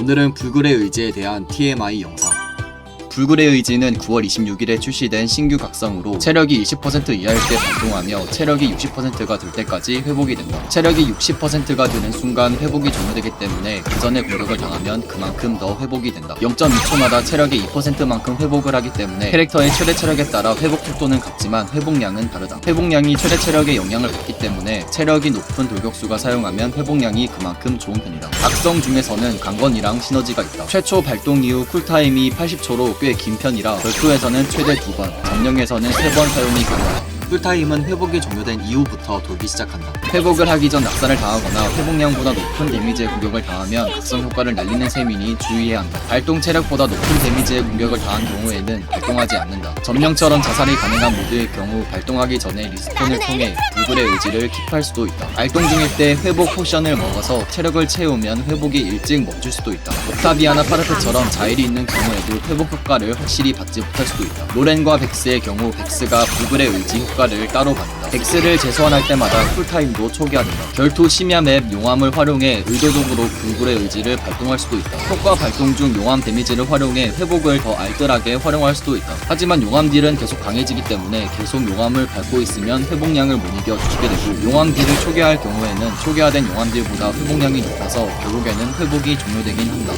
오늘은 불굴의 의지에 대한 TMI 영상. 불굴의 의지는 9월 26일에 출시된 신규 각성으로 체력이 20% 이하일 때 발동하며 체력이 60%가 될 때까지 회복이 된다. 체력이 60%가 되는 순간 회복이 종료되기 때문에 그 전에 공격을 당하면 그만큼 더 회복이 된다. 0.2초마다 체력의 2%만큼 회복을 하기 때문에 캐릭터의 최대 체력에 따라 회복 속도는 같지만 회복량은 다르다. 회복량이 최대 체력에 영향을 받기 때문에 체력이 높은 돌격수가 사용하면 회복량이 그만큼 좋은 편이다. 각성 중에서는 강건이랑 시너지가 있다. 최초 발동 이후 쿨타임이 80초로 꽤긴 편이라 별도에서는 최대 2번, 점령에서는 3번 사용이 가능하다. 쿨타임은 회복이 종료된 이후부터 돌기 시작한다. 회복을 하기 전 낙사를 당하거나 회복량보다 높은 데미지의 공격을 당하면 각성 효과를 날리는 셈이니 주의해야 한다. 발동 체력보다 높은 데미지의 공격을 당한 경우에는 발동하지 않는다. 점령처럼 자살이 가능한 모드의 경우 발동하기 전에 리스폰을 통해 불굴의 의지를 킵할 수도 있다. 발동 중일 때 회복 포션을 먹어서 체력을 채우면 회복이 일찍 멈출 수도 있다. 옥타비아나 파르페처럼 자일이 있는 경우에도 회복 효과를 확실히 받지 못할 수도 있다. 로렌과 백스의 경우 백스가 불굴의 의지 효과 를 따로 받는다. 백스를 재소환할 때마다 쿨타임도 초기화된다. 결투 심야 맵 용암을 활용해 의도적으로 불굴의 의지를 발동할 수도 있다. 효과 발동 중 용암 데미지를 활용해 회복을 더 알뜰하게 활용할 수도 있다. 하지만 용암 딜은 계속 강해지기 때문에 계속 용암을 밟고 있으면 회복량을 못 이겨 죽게 되고 용암 딜을 초기화할 경우에는 초기화된 용암 딜보다 회복량이 높아서 결국에는 회복이 종료되긴 한다.